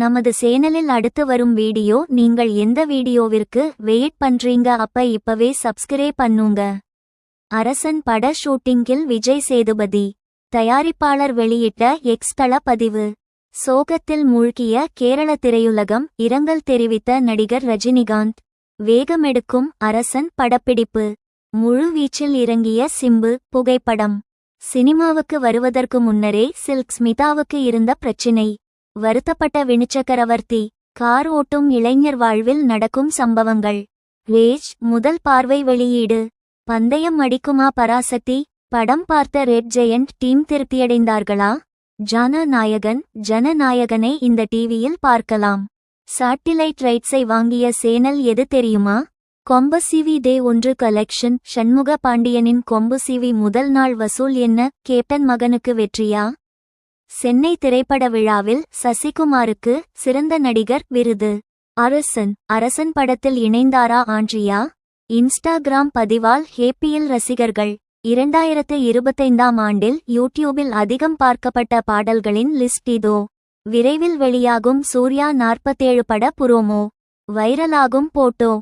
நமது சேனலில் அடுத்து வரும் வீடியோ நீங்கள் எந்த வீடியோவிற்கு வெயிட் பண்றீங்க அப்ப இப்பவே சப்ஸ்கிரைப் பண்ணுங்க. அரசன் பட ஷூட்டிங்கில் விஜய் சேதுபதி. தயாரிப்பாளர் வெளியிட்ட எக்ஸ் தள பதிவு. சோகத்தில் மூழ்கிய கேரள திரையுலகம் இரங்கல் தெரிவித்த நடிகர் ரஜினிகாந்த். வேகமெடுக்கும் அரசன் படப்பிடிப்பு. முழு வீச்சில் இறங்கிய சிம்பு புகைப்படம். சினிமாவுக்கு வருவதற்கு முன்னரே சில்க் ஸ்மிதாவுக்கு இருந்த பிரச்சினை. வருத்தப்பட்ட வினுச்சக்கரவர்த்தி கார் ஓட்டும் இளைஞர் வாழ்வில் நடக்கும் சம்பவங்கள். ரேஜ் முதல் பார்வை வெளியீடு. பந்தயம் அடிக்குமா பராசக்தி? படம் பார்த்த ரெட் ஜெயண்ட் டீம் திருப்தியடைந்தார்களா? ஜனநாயகன் ஜனநாயகனை இந்த டிவியில் பார்க்கலாம். சாட்டிலைட் ரைட்ஸை வாங்கிய சேனல் எது தெரியுமா? கொம்பு சிவி டே ஒன்று கலெக்ஷன் ஷண்முக பாண்டியனின் கொம்பு சிவி முதல் நாள் வசூல் என்ன? கேப்டன் மகனுக்கு வெற்றியா? சென்னை திரைப்பட விழாவில் சசிகுமாருக்கு சிறந்த நடிகர் விருது. அரசன் அரசன் படத்தில் இணைந்தாரா ஆண்ட்ரியா? இன்ஸ்டாகிராம் பதிவால் ஹேப்பியில் ரசிகர்கள். இரண்டாயிரத்து இருபத்தைந்தாம் ஆண்டில் யூடியூபில் அதிகம் பார்க்கப்பட்ட பாடல்களின் லிஸ்ட் இதோ. விரைவில் வெளியாகும் சூர்யா நாற்பத்தேழு பட புரோமோ. வைரலாகும் போட்டோ.